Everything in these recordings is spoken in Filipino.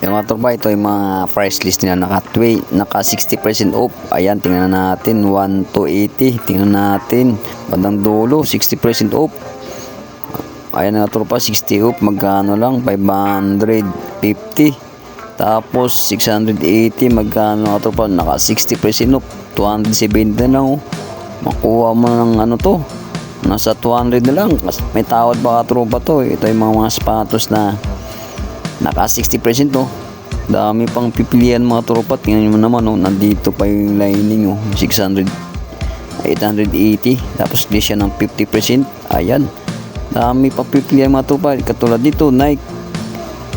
Yung mga tropa, ito yung mga price list nila. Naka, naka 60% off. Ayan, tingnan natin. 1 to 80. Tingnan natin. Bandang dulo, 60% off. Ayan na tropa, 60 off. Magkano lang? 550. Tapos 680. Magkano nga tropa? Naka 60% off. 270 na lang. Makuha mo ng ano to. Nasa 200 na lang. May tawad ba ka tropa to? Ito yung mga, mga sapatos na naka 60% oh. Dami pang pipilian mga tropa. Tingnan nyo naman oh, nandito pa yung lining oh. 600 880 tapos di siya ng 50% ayan. Dami pa pipilian mga tropa. Katulad dito Nike.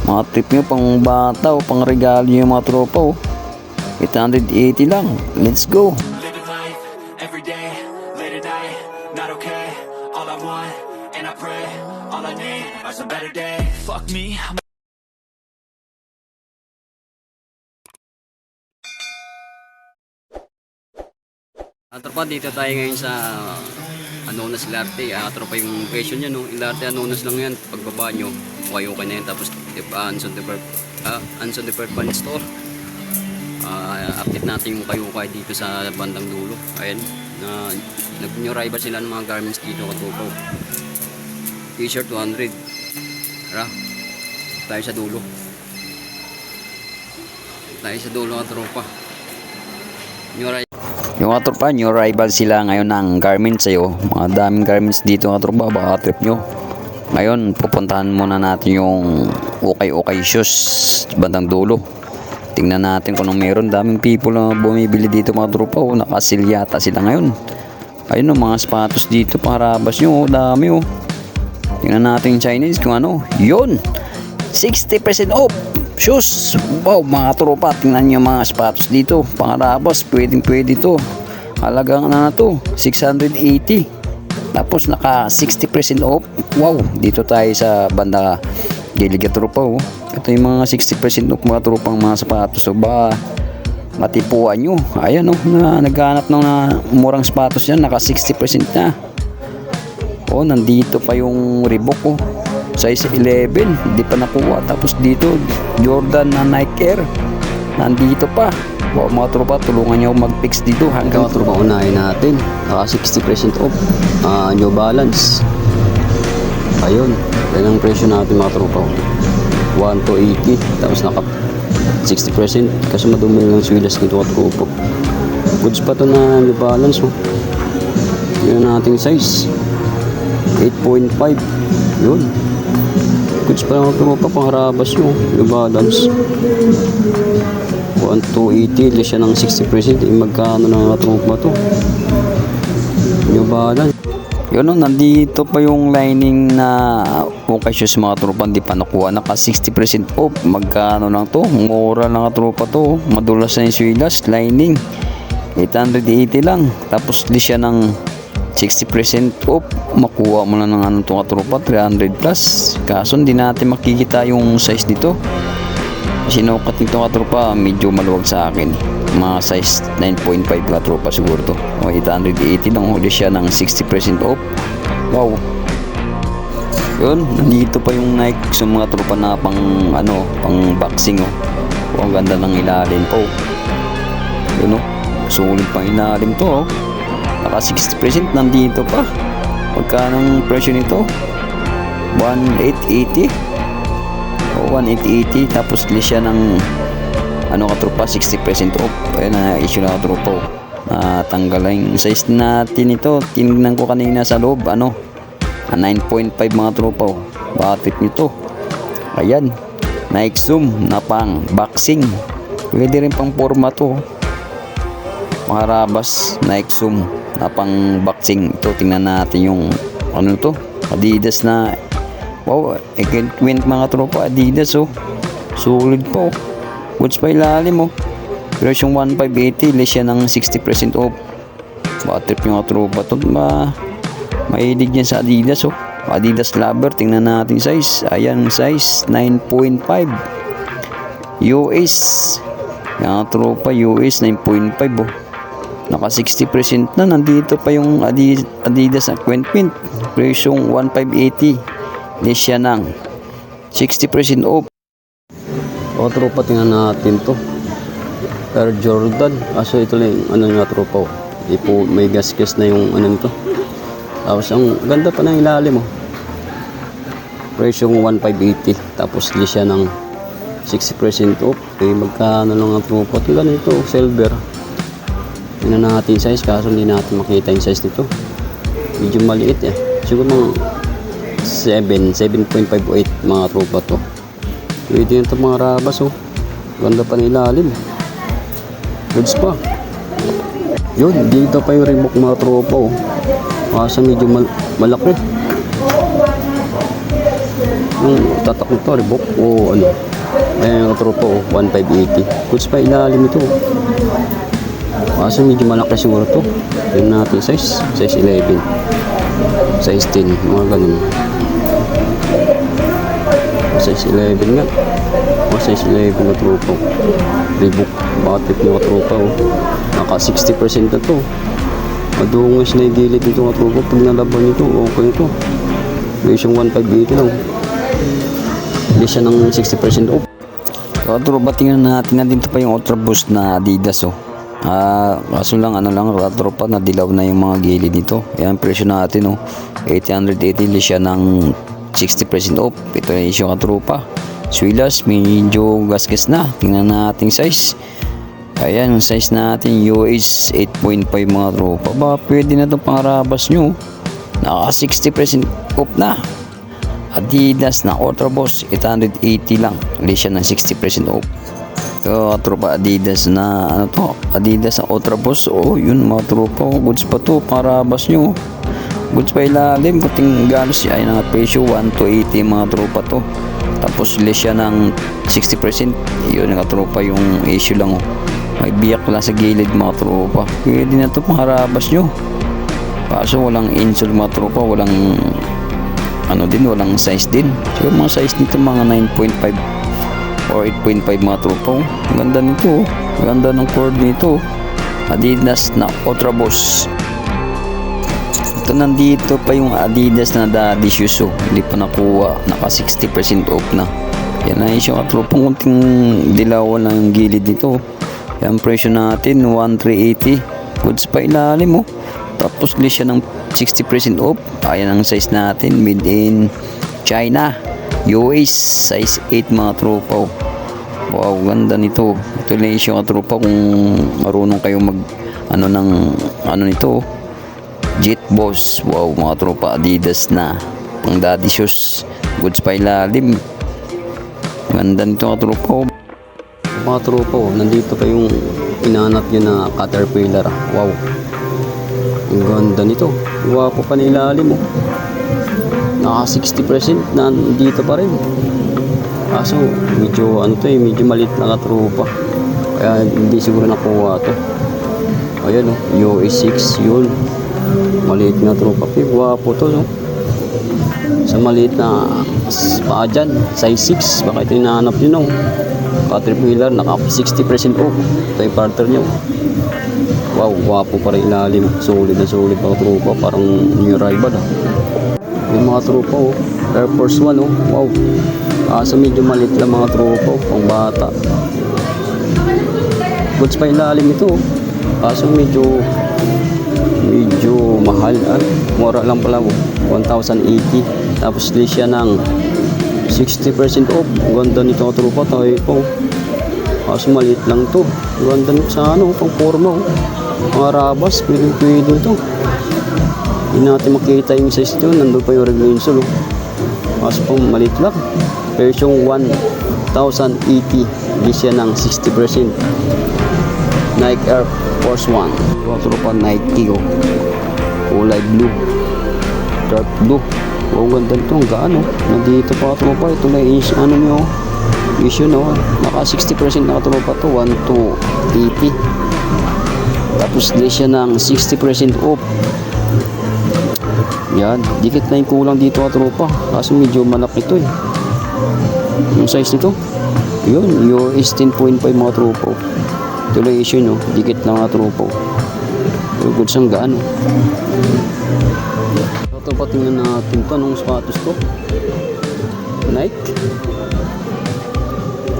Mga trip nyo pang bata o pang regalo nyo mga tropa oh. 880 lang. Let's go Tropa, dito tayo ngayon sa Anonas Ilarte. Ah, tropa yung presyo niya, no? Ilarte Anonas lang yan. Pagbaba nyo, okay okay na yan. Tapos, uh, Anson Defer, uh, Anson Department Store. Ah, update natin yung kayo-kay dito sa bandang dulo. Ayan, na nag-new arrival sila ng mga garments dito katupaw. T-shirt 200. Tara, tayo sa dulo. Tayo sa dulo ka tropa. New arrival. Yung mga new arrival sila ngayon ng garments sa'yo. Mga daming garments dito mga tropa baka trip nyo. Ngayon pupuntahan muna natin yung okay okay shoes bandang dulo. Tingnan natin kung meron. Daming people na bumibili dito mga tropa. Oh, nakasilyata sila ngayon. Ayun oh, mga sapatos dito pangarabas nyo oh, dami oh. Tingnan natin yung Chinese kung ano. Yun! 60% off shoes. Wow mga tropa tingnan nyo mga sapatos dito. Pangarabas pwedeng pwede to. Halagang ano na to 680 tapos naka 60% off. Wow dito tayo sa banda gilid ka tropa oh. Ito yung mga 60% off mga tropang mga sapatos. So ba matipuan nyo. Ayan oh na naghanap ng na murang sapatos yan. Naka 60% na. Oh, nandito pa yung Reebok oh. Size 11, hindi pa nakuha. Tapos dito, Jordan na Nike Air. Nandito pa. Wow, mga tropa, tulungan niyo mag-fix dito hanggang Mga tropa, unahin natin. Naka 60% off. Ah, New Balance. Ayun. Yan ang presyo natin mga tropa. 1 to 80. Tapos naka 60%. Kasi madumi lang swilas nito at tropa. Goods pa to na New Balance. Oh. Yun ang ating size. 8.5. Yun. Goods pa lang mga tropa. Pangharabas nyo. New Balance. 1 to 80. Less siya ng 60%. Eh, magkano na mga tropa to? New Balance. Yun oh, nandito pa yung lining na okay shoes mga tropa hindi pa nakuha naka 60% off magkano lang to mura lang ang tropa to madulas na yung swilas lining 880 lang tapos di siya ng 60% off. Makuha mo lang ng ano itong katropa 300 plus. Kaso hindi natin makikita yung size dito. Sinukat nito katropa medyo maluwag sa akin. Mga size 9.5 katropa siguro to. O 880 lang. Huli siya ng 60% off. Wow. Yun nandito pa yung Nike sa mga tropa na pang ano pang boxing oh. Oh ang ganda ng ilalim. Po yun oh. Sulit pang ilalim to oh naka 60% nandito pa. Pagka ng presyo nito? 1880 o 1880 tapos list siya ng ano katropa 60% off. Ayun na issue na katropa oh. natanggal lang yung size natin ito. Tinignan ko kanina sa loob ano ah, 9.5 mga tropa oh. bakit nito? Ayan. Nike Zoom na pang boxing pwede rin pang forma to oh. makarabas Nike Zoom na pang boxing. Ito tingnan natin yung ano to Adidas na wow can't win mga tropa Adidas oh. Solid po goods pa ilalim oh. Pero yung 1580 less siya ng 60% off. Baka trip yung mga tropa to. Ma mahilig yan sa Adidas oh. Adidas lover tingnan natin size. Ayan size 9.5 US yung mga tropa US 9.5 oh naka 60% na nandito pa yung Adi- Adidas na Quentmin presyong 1580 less siya ng 60% off O tropa, tingnan natin to. Air Jordan. Aso ito lang yung ano nga tropa. oh. Ipo, may gasgas na yung ano nito. Tapos ang ganda pa ng ilalim mo. Presyong 1,580. Tapos di siya ng 60% off. Eh, magkano lang ang tropa. Ito ganito, silver. Tingnan natin size kaso hindi natin makita yung size nito. Medyo maliit eh. Siguro mga 7, 7.58 mga tropa to. Pwede yun ito mga rabas oh. Ganda pa ng ilalim. Goods pa. Yun, dito pa yung Reebok mga tropa oh. Kaso medyo mal malaki. Yung tatak nito, Reebok o ano. Ayan yung tropa oh, 1,580. Goods pa ilalim ito. oh. Kaso medyo malaki siguro to. Tingnan natin size. Size 11. Size 10. Mga ganun. Size 11 nga. O size 11 na tropa. Reebok. Bakit yung tropa oh. Naka 60% na to. Madungis na yung gilid nito mga tropa. Pag nalaban nito, okay ito. Version 1,580 lang. Hindi siya ng 60% off. So, tropa, tingnan natin na dito pa yung Ultra Boost na Adidas oh. Ah, kaso lang ano lang tropa na dilaw na yung mga gilid dito. Yan presyo natin oh. 880 li siya ng 60% off. Ito yung issue ka tropa. Swilas, medyo gasgas na. Tingnan natin size. Ayan, yung size natin US 8.5 mga tropa. Ba, pwede na itong pangarabas nyo. Naka 60% off na. Adidas na Ultra Boss 880 lang. Hindi ng 60% off. Ito, tropa Adidas na ano to? Adidas na Ultra Boss. Oh, yun mga tropa. oh. Goods pa to. Pangarabas nyo. Goods pa ilalim. Kuting galos siya. Ay, nga presyo 1 to 80 mga tropa to. Tapos less siya ng 60%. Yun mga tropa yung issue lang oh. May biyak lang sa gilid mga tropa. Pwede na to pangarabas nyo. Kaso walang insole mga tropa. Walang ano din, walang size din. So, yung mga size nito mga 9.5 or 8.5 mga tropa. oh. Ang ganda nito. oh. Ang ganda ng cord nito. Adidas na Ultra Boss. Ito nandito pa yung Adidas na Daddy Shoes. Oh. Hindi pa nakuha. Naka 60% off na. Yan na yung katropang kunting dilawan lang yung gilid nito. Yan presyo natin 1,380. Goods pa ilalim oh. Tapos list siya ng 60% off. Ayan ang size natin. Made in China. US size 8 mga tropa. oh. Wow, ganda nito. Ito lang yung tropa kung marunong kayo mag ano ng ano nito. Jet Boss. Wow, mga tropa Adidas na. Ang daddy shoes. Goods pa ilalim. Ganda nito mga tropa. oh. Mga tropa, oh, nandito pa yung inaanap niya na caterpillar. Wow. Ang ganda nito. Guwapo pa nilalim oh. Naka 60% nandito pa rin. Kaso medyo ano to eh, medyo malit na katropa. Kaya hindi siguro nakuha to. Ayan oh, US6 yun. Maliit na tropa. Pero guwapo to no. Sa maliit na paa dyan, size 6. Baka ito hinahanap nyo no. Caterpillar, naka 60% off. Ito yung partner nyo. Wow, gwapo pa rin ilalim. Solid na solid mga tropa. Parang new arrival ah. Mga tropa oh. Air Force One oh. Wow. Kaso medyo malit lang mga tropa oh. Pang bata. Goods pa ilalim ito oh. Kaso medyo medyo mahal ah. Mura lang pala oh. 1,080. Tapos list siya ng 60% off. Ganda nito tropa. Tayo po. Kaso maliit lang to. Ganda sa ano, pang forma oh. Mga rabas, pwede pwede to. Hindi natin makita yung size nito. Nandun pa yung regular insole oh. Kaso po maliit lang. Version 1080. List siya ng 60%. Nike Air Force One. Mga tropa Nike oh. Kulay blue. Dark blue. Oh, ganda nito. Ang gaano. Nandito pa tropa. Ito na is ano nyo. Issue no. Naka 60% na tropa to. 1 to 80. Tapos di siya ng 60% off. Yan. Dikit na yung kulang dito ka tropa. Kaso medyo malaki ito eh. Yung size nito. Yun. US 10.5 mga tropa. Ito lang issue no. Dikit na mga tropa. Good sang gaano. Ito pa tingnan natin to. Anong sapatos to? Nike.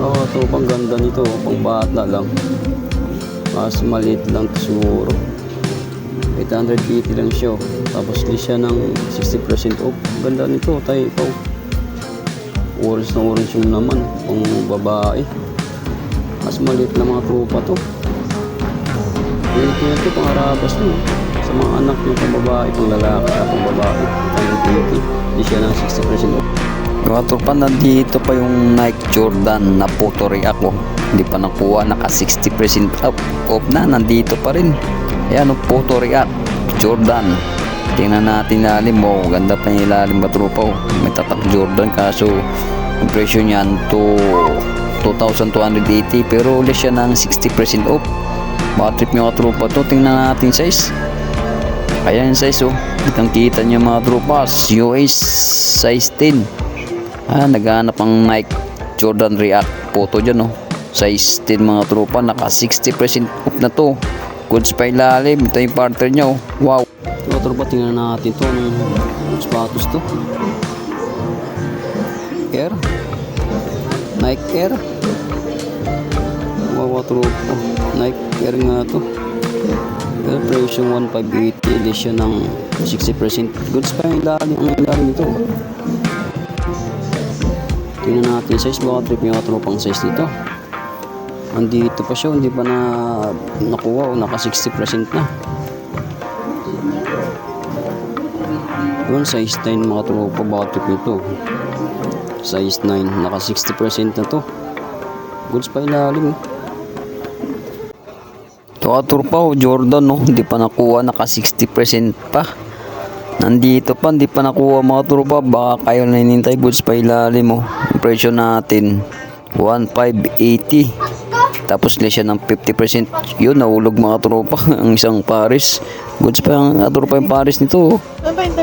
Oh, ito pang ganda nito. Pang bata lang. Mas maliit lang siguro. 880 lang siya. Oh. Tapos di siya ng 60% off. Ganda nito, tayo ikaw. Orange na orange yung naman. Pang babae. Mas maliit na mga tropa to. Ganito na ito, pang arabas to. Sa mga anak yung pang babae, pang lalaki, at pang babae. 880. Di siya ng 60% off. Mga tropa, nandito pa yung Nike Jordan na photo react ko. Hindi pa nakuha, naka 60% off, off na, nandito pa rin. Ayan, ang photo react, Jordan. Tingnan natin ilalim mo, ganda pa yung ilalim ba tropa oh. May tatak Jordan kaso ang presyo niyan to 2,280 pero ulit siya ng 60% off. Baka trip nyo ka tropa to, tingnan natin size. Ayan size oh. Kitang kita nyo mga tropa. US size 10. Ah, naghanap ang Nike Jordan React photo dyan oh. Size 10 mga tropa. Naka 60% off na to. Goods pa ilalim. Ito yung partner nyo. Wow. Ito, tropa, tingnan natin to. Anong sapatos to? Air? Nike Air? Wow, tropa. Nike Air nga to. Pero presyo 1580 edition ng 60% goods pa yung ilalim ang ilalim nito. Tingnan natin size baka trip yung tropang size nito. Andito pa siya, hindi pa na nakuha o naka 60% na. Yun, size 9 mga tropa baka trip nito. Size 9, naka 60% na to. Goods pa ilalim. eh. Ito ka tropa oh. Jordan no. Hindi pa nakuha. Naka 60% pa. Nandito pa. Hindi pa nakuha mga tropa. Baka kayo na hinintay. Goods pa ilalim mo. Ang presyo natin 1,580. Tapos less siya ng 50%. Yun, nahulog mga tropa. ang isang pares. Goods pa ang mga tropa yung pares nito. oh.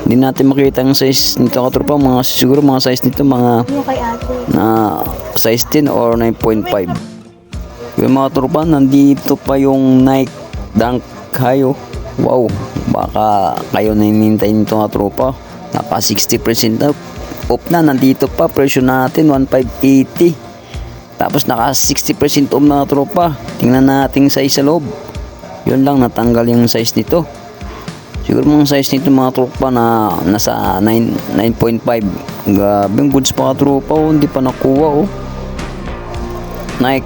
Hindi natin makita ang size nito ka tropa. Mga, siguro mga size nito mga na size 10 or 9.5. Yung mga tropa, nandito pa yung Nike Dunk High. oh. Wow, baka kayo na hinintay nito mga tropa. Naka 60% off. Off na, nandito pa. Presyo natin, 1,580. Tapos naka 60% off mga tropa. Tingnan natin size sa loob. Yun lang, natanggal yung size nito. Siguro mga size nito mga tropa na nasa 9, 9.5. Grabe, yung goods pa ka tropa oh, hindi pa nakuha oh. Nike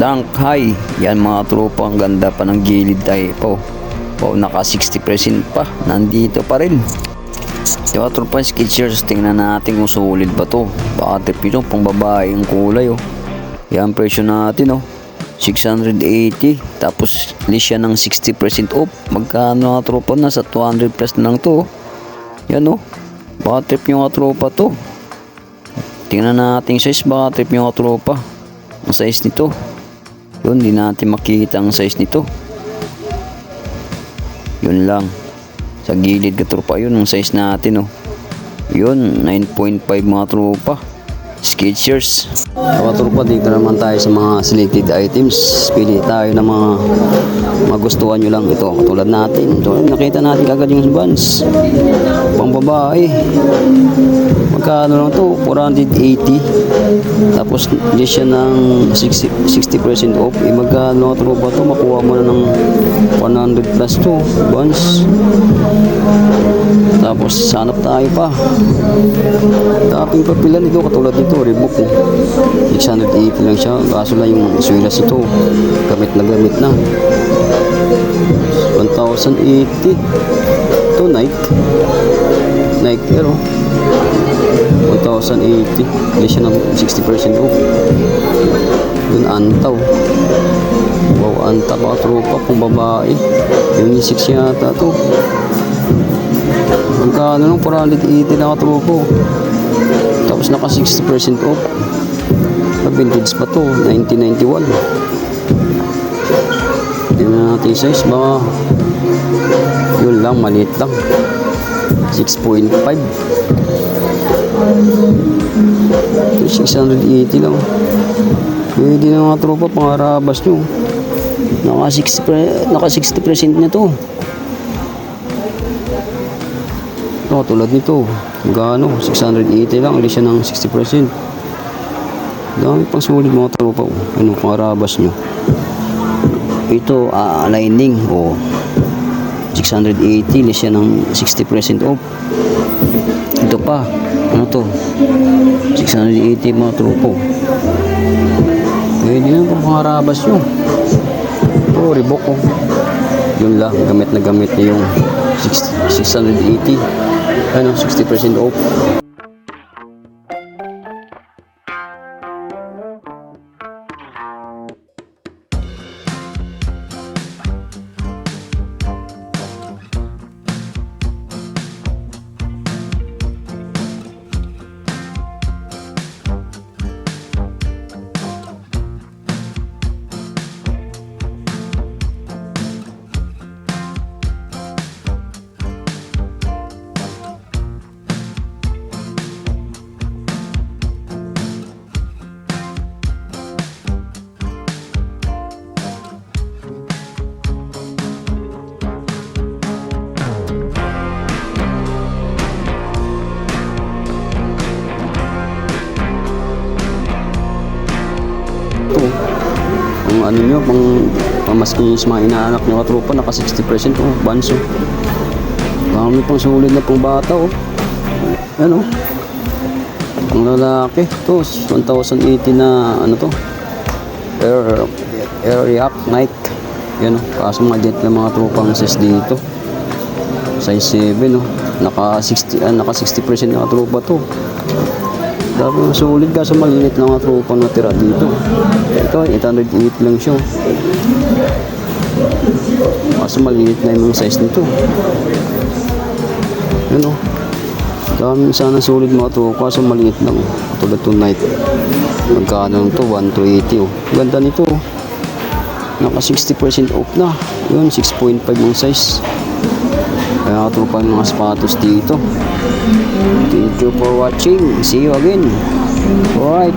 Dunk High. Yan mga tropa, ang ganda pa ng gilid tayo po. Wow, naka 60% pa. Nandito pa rin. Yung mga tropa Skechers, tingnan natin kung solid ba to. Baka trip ito, pang babae yung kulay oh. Yan presyo natin oh. 680 tapos list siya ng 60% off magkano nga tropa nasa 200 plus na lang to oh. yan oh baka trip yung nga tropa to tingnan natin size baka trip yung nga tropa ang size nito yun di natin makita ang size nito yun lang sa gilid ka tropa yun ang size natin oh. Yun 9.5 mga tropa Skechers Tropa, dito naman tayo sa mga selected items. Pili tayo ng mga magustuhan nyo lang. Ito, katulad natin. Ito, nakita natin kagad yung buns. Pang babae. Magkano lang to? 480. Tapos, di siya ng 60, 60% off. Eh, magkano nga tropa to? Makuha mo na ng 100 plus to. Buns. Tapos, sanap tayo pa. Dating papilan ito, katulad nito, Reebok. Eh. 680 lang siya. Kaso lang yung swilas ito, gamit na gamit na. 1,080. Ito, Nike. Nike oh. 1,080. Hindi siya ng 60% off. Yun, Antaw. Wow, Anta pa, tropa, kung babae. Unisex yata to. Magkano nung 480 na katropo. Tapos naka 60% off. Vintage pa to, 1991. Tingnan natin size, baka yun lang, maliit lang. 6.5. 680 lang. Pwede na mga tropa, pangarabas nyo. Naka 60%, pre- naka 60% na to. Oh, tulad nito. Gano? 680 lang. Hindi siya ng 60%. Dami pang sulit mga tropa. oh. Ano pang arabas nyo. Ito, ah, lining. O, 680. Less yan ng 60% off. Ito pa. Ano to? 680 mga tropa. Pwede yan pang pangarabas nyo. Ito, Reebok oh. Yun lang, gamit na gamit na yung 60 680. Ano, 60% off. Sa mga inaanak nyo katropa, naka 60% oh, banso. Dami pang sulit na pang bata oh. Ano? Ang lalaki, to 1,080 na ano to? Air, air react night. Yan oh, kaso mga jet ng mga tropang sis dito. Size 7 oh. Naka 60, ah, naka 60% na tropa to. Dami sulit kaso maliit lang ang tropa na tira dito. Ito, 808 lang siya. Kaso maliit na yung size nito. Yun o. Dami sana sulit mga tropa kaso maliit lang. Katulad tonight. Magkano to? 1 to 80 oh. Ganda nito oh. Naka 60% off na. Yun, 6.5 yung size. Kaya yung mga sapatos dito. Thank you for watching. See you again. Alright.